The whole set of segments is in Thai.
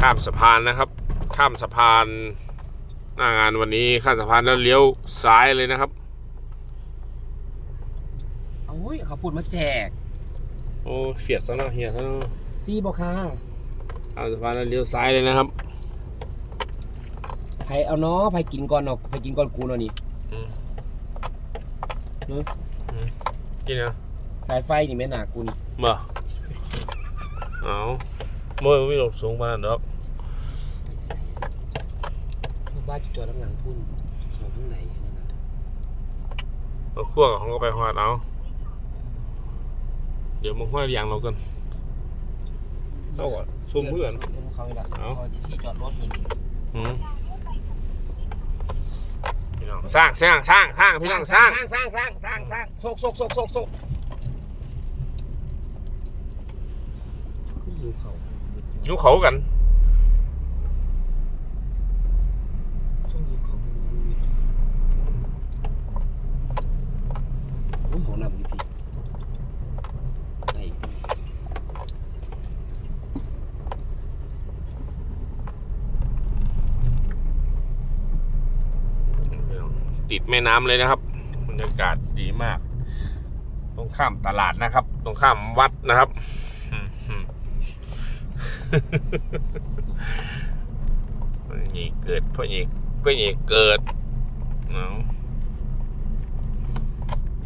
ข้ามสะพานนะครับ ข้ามสะพานหน้างานวันนี้ข้ามสะพานแล้วเลี้ยวซ้ายเลยนะครับเอาเฮ้ยเขาพูดมาแจก โอ้เสียดซะแล้วเฮียซะแล้วฟรีบอกค่ะข้ามสะพานแล้วเลี้ยวซ้ายเลยนะครับไผเอาเนาะไผกินก่อนเนาะไผกินก่อนกูเนาะนี่อืมเนอะกินนะสายไฟนี่แม่หนากูนี่บ่เอาเมื่อไม่หลบสูงปานนั้นดอก ไปใส่ เพราะบ้านอยู่จอดข้างหลังพุ่นเขาข้างไหนนั่นน่ะเอาขั้วกับของก็ไปหอดเอาเดี๋ยวมึงห้อยยางเรากันเอาก่อนซุ่มเพื่อนเดี๋ยวเขาอีกละเอาเอาที่จอดรถอยู่นี่อืมพี่น้องสร้างสร้างสร้างสร้างพี่น้องสร้างสร้างสร้างสร้างสร้างโซกโซกโซกโซกโซกขึ้นอยู่เขายุเขากัน ช่วงอยู่เขาโอ้ยของนำอยู่พี่ใส่ ติดแม่น้ำเลยนะครับบรรยากาศดีมาก ตรงข้ามตลาดนะครับ ตรงข้ามวัดนะครับพ่อใหญ่เกิดพ่อใหญ่พ่อใหญ่เกิดเอา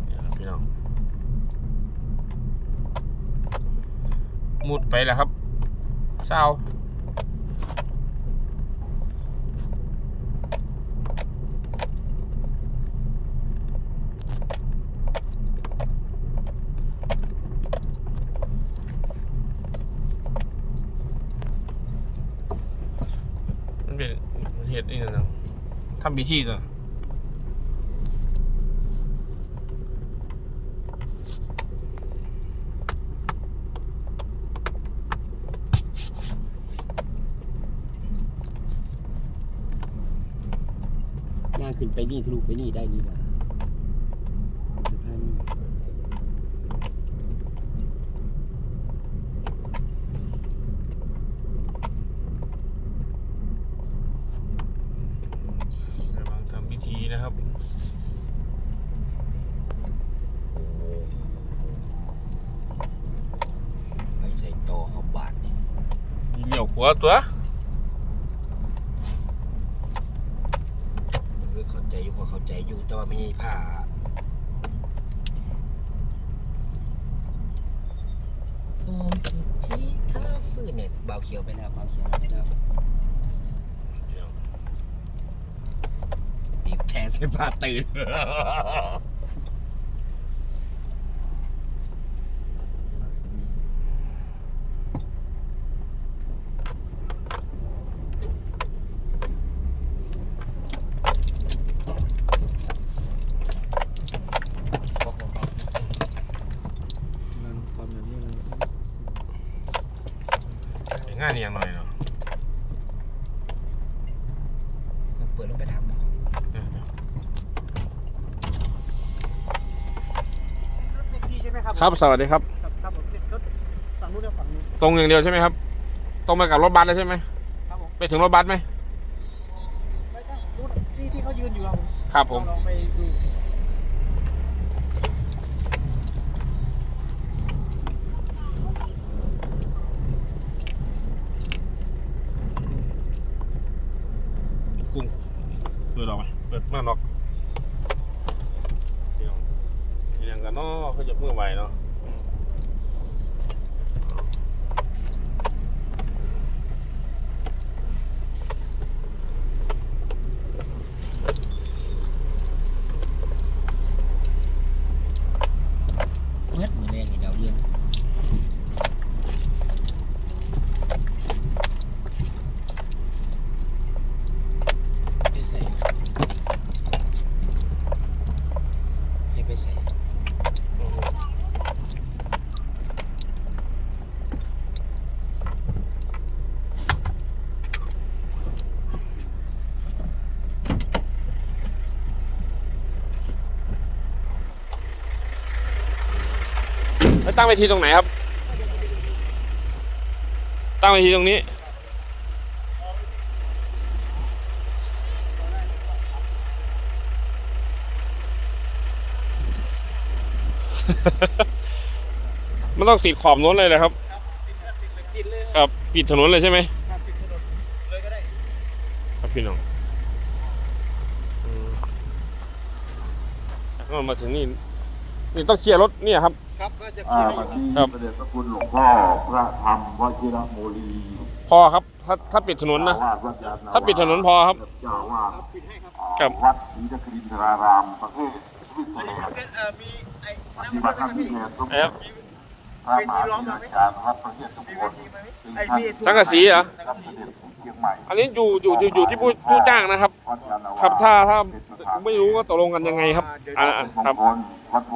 เดี๋ยวพี่น้องมุดไปแล้วครับเศร้า มันเป็น เหตุนี่นะทำพิธีตัวงานขึ้นไปนี่ทะลุไปนี่ได้นี่หว่า หลี่ยวหัวตัวเออเข้าใจอยู่พอเข้าใจอยู่แต่ว่าไม่ใช่ผ้าโอมสิทธิท่าฟื้นเนี่ยเบาเขียวไปแล้วเบาเขียวไปแล้วบีบแทนเส้นผ้าตื่นมันความแบบนี้เลย ง่ายนี่ยังหน่อยเนาะเปิดลงไปทำเดี๋ยวเดี๋ยวรถเล็กดีใช่ไหมครับครับสวัสดีครับครับ ครับผมรถฝั่งนู้นกับฝั่งนี้ตรงอย่างเดียวใช่ไหมครับตรงไปกับรถบัสเลยใช่ไหมครับผมไปถึงรถบัสไหมไม่ต้องนู้นที่ที่เขายืนอยู่ครับผมครับผมลองไปดู กุ้งเปิดออกไหม เปิดมากนอกพี่น้องนี่ยังกันเนาะเขาจะเมื่อไหวเนาะ ตั้งเวทีตรงไหนครับ ตั้งเวทีตรงนี้ไม่ต้องติดขอบนู้นเลยนะครับครับ ปิดถนนเลยใช่ไหมครับติดถลยขับพี่น้องมาถึงนี่ นี่ต้องเคลียร์รถเนี่ยครับ ครับก็จะอ่าขี่ให้อวันยู่นี้ครับพระเดชพระคุณหลวงพ่อพระธรรมวชิระโมลีพอครับ ถ้าถ้าปิดถนนนะ เจ้าวาดวัดยานนวถ้าปิดถนนพอครับ เจ้าวาดครับปิดให้ครับครับ วัดศรีนครินทรารามประเทศสวิตเซออันร์นี้แลนด์ประเทศเอ่อมีไอ้ปน้ำฏิมับันติหไหมน้าครับที่พี่แทนสมเอ๊ะเด็จพระมหาวิทยาจารย์วัดประเทศทุกมีคเวนทีไหมซึ่งไอ้ท่านมีสังกะสีเหรอสังกะสีเสด็จถึงเชียงใหม่อันนี้อยู่อยู่อยู่อยู่ที่ผู้ผู้จ้างนะครับ วัดยานนาวาครับถ้าถ้าเป็นประธนไม่รู้ก็ตกลงกันยังไงครับอ่าอ่าเป็นมงครับ คลวัดโพ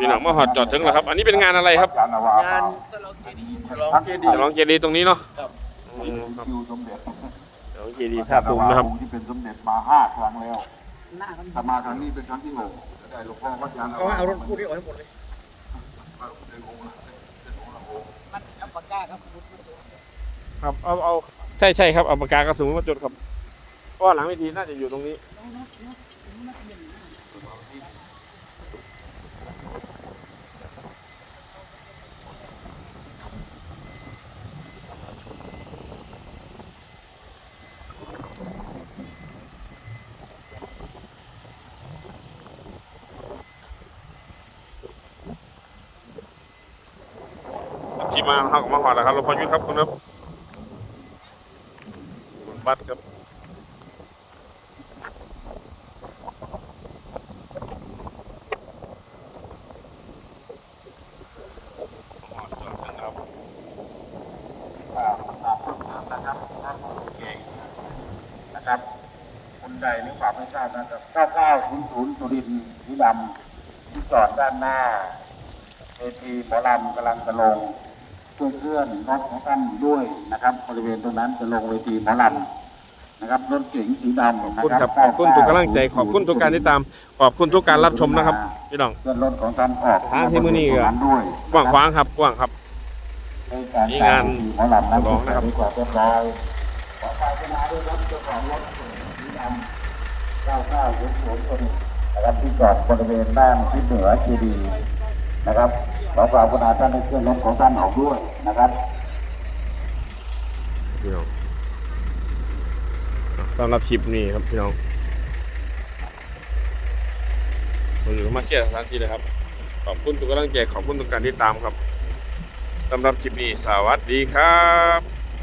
พี่น้องมาหอดจอดถึงแล้วครับ อันนี้เป็นงานอะไรครับวัดยานนาวางานฉลองเจดีย์ฉลองเจดีฉลองเจดีย์ตรงนี้เนาะครับอืมครับคิวสมเด็จฉลองเจดีย์ท่าตูมนะครับองที่เป็นสมเด็จมาห้าครั้งแล้วหน้าเขาถ้ามาครั้งนี้เป็นครั้งที่หกได้หลวงพ่อวัดยานนวเขาให้เอารถพูดนี้ออกให้หมดเลยเป็นองค์ละเป็นองค์ละองค์มันเอาปากกาครับสมมติมันตัวครับเอาเอาใช่ใช่ครับเอาปากกากระสุนมาจดครับเพราะว่าหลังเวทีน่าจะอยู่ตรงนี้ ที่มาเขาก็มาหอดนะครับหลวงพ่อยุทธครับคุณครับคุณบัตรครับหอดครับอ่าขอบคุณครับนะครับท่านเก่นะครับคนใดหรือฝากไม่ทราบนะครับ9900สุรินทร์สีดำที่จอดด้านหน้าเวทีหมอลำกำลังจะลง เคลื่อนรถของท่านด้วยนะครับบริเวณตรงนั้นจะลงเวทีหมอลำนะครับรถเก๋งสีดำขอบนะคุณคครัรับบขอบคุณทุกกำลังใจขอบคุณทุกการติดตาม ขอบคุณทุกการรับชมนะครับพี่น้อง เคลื่อนรถของท่านออกทางที่มื้อนี้ก็ตรงด้วยกว้างขวางครับกว้างครับในการมีงานหมอลำนั้นร้องนะครับดีกว่าเรียบร้อยขอความกรุณาด้วยครับเจ้าของรถสีดำ99ศูนย์ศูนย์คนนะครับที่จอดบริเวณด้านทิศเหนือเจดีย์นะครับ ขอความกรุณาท่านให้เครื่องล้มของท่านออกด้วยนะครับพี่น้องสำหรับคลิปนี้ครับพี่น้องผมอยู่มาเชียร์สถานที่เลยครับ ขอบคุณทุกกำลังใจขอบคุณทุกการติดตามครับสำหรับคลิปนี้สวัสดีครับ